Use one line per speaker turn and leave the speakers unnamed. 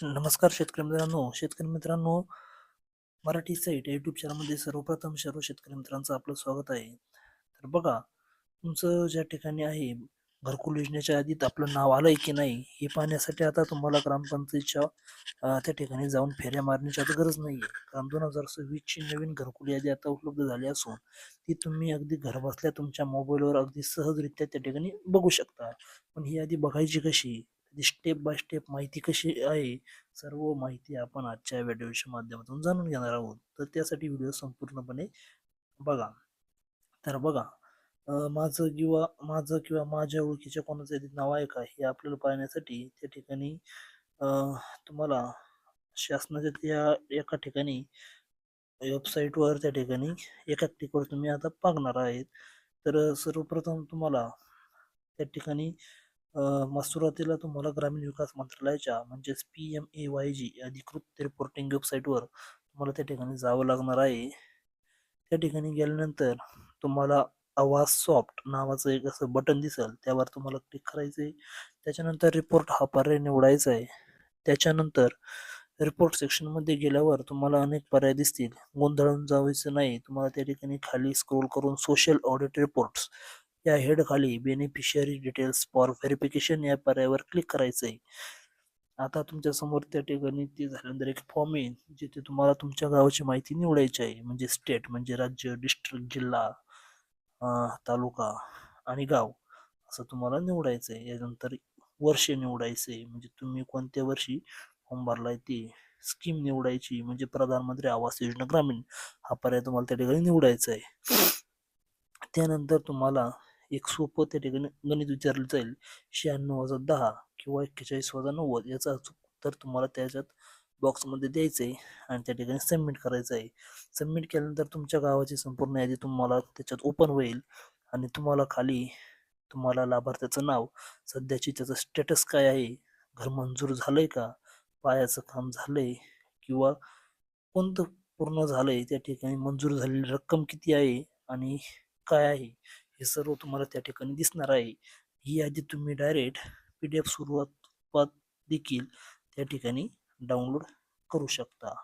नमस्कार शेतकरी मित्रांनो. शेतकरी मित्रांनो मराठी साईट युट्यूब चॅनलमध्ये सर्वप्रथम सर्व शेतकरी मित्रांचं आपलं स्वागत आहे. तर बघा तुमचं ज्या ठिकाणी आहे घरकुल योजनेच्या यादीत आपलं नाव आलंय की नाही हे पाहण्यासाठी आता तुम्हाला ग्रामपंचायतच्या त्या ठिकाणी जाऊन फेऱ्या मारण्याची आता गरज नाही आहे कारण दोन हजार सव्वीसची नवीन घरकुल यादी आता उपलब्ध झाली असून ती तुम्ही अगदी घरबसल्या तुमच्या मोबाईलवर अगदी सहजरित्या त्या ठिकाणी बघू शकता. पण ही यादी बघायची कशी? स्टेप बाय स्टेप माहिती कशी आहे सर्व माहिती आपण आजच्या व्हिडिओच्या माध्यमातून जाणून घेणार आहोत. तर त्यासाठी व्हिडिओ संपूर्णपणे बघा. तर बघा माझं किंवा माझं किंवा माझ्या ओळखीच्या कोणाचं यादीत नाव आहे का हे आपल्याला पाहण्यासाठी त्या ठिकाणी तुम्हाला शासनाच्या त्या एका ठिकाणी वेबसाईटवर त्या ठिकाणी एका क्लिकवर तुम्ही आता पाहणार आहेत. तर सर्वप्रथम तुम्हाला त्या ठिकाणी मग सुरुवातीला तुम्हाला ग्रामीण विकास मंत्रालयाच्या म्हणजेच P M A Y G अधिकृत रिपोर्टिंग वेबसाईटवर तुम्हाला त्या ठिकाणी जावं लागणार आहे. त्या ठिकाणी गेल्यानंतर तुम्हाला आवाज सॉफ्ट नावाचं एक असं बटन दिसेल त्यावर तुम्हाला क्लिक करायचं आहे त्याच्यानंतर रिपोर्ट हा पर्याय निवडायचा आहे. त्याच्यानंतर रिपोर्ट सेक्शनमध्ये गेल्यावर तुम्हाला अनेक पर्याय दिसतील. गोंधळून जावायचं नाही. तुम्हाला त्या ठिकाणी खाली स्क्रोल करून सोशल ऑडिट रिपोर्ट्स या हेडखाली बेनिफिशियरी डिटेल्स फॉर व्हेरिफिकेशन या पर्यायावर क्लिक करायचं आहे आता तुमच्यासमोर त्या ठिकाणी ते झाल्यानंतर एक फॉर्म येईल जिथे तुम्हाला तुमच्या गावाची माहिती निवडायची आहे. म्हणजे स्टेट म्हणजे राज्य डिस्ट्रिक्ट जिल्हा तालुका आणि गाव असं तुम्हाला निवडायचं आहे यानंतर वर्ष निवडायचं. आहे म्हणजे तुम्ही कोणत्या वर्षी फॉर्म भरलाय ते स्कीम निवडायची. म्हणजे प्रधानमंत्री आवास योजना ग्रामीण हा पर्याय तुम्हाला त्या ठिकाणी निवडायचा आहे त्यानंतर तुम्हाला एक सोपं त्या ठिकाणी गणित विचारलं जाईल. शहाण्णव वजा दहा किंवा एक्केचाळीस वजा नव्वद याचा अचूक उत्तर तुम्हाला त्याच्यात बॉक्समध्ये द्यायचं आहे आणि त्या ठिकाणी सबमिट करायचं आहे. सबमिट केल्यानंतर तुमच्या गावाची संपूर्ण यादी तुम्हाला त्याच्यात ओपन होईल आणि तुम्हाला खाली तुम्हाला लाभार्थ्याचं नाव सध्याची त्याचं स्टेटस काय आहे घर मंजूर झालंय का पायाचं काम झालंय किंवा कोणतं पूर्ण झालंय त्या ठिकाणी मंजूर झालेली रक्कम किती आहे आणि काय आहे हे सर्व तुम्हाला त्या ठिकाणी दिसणार आहे. ही यादी तुम्ही डायरेक्ट पी डी एफ स्वरूपात देखील त्या ठिकाणी डाउनलोड करू शकता.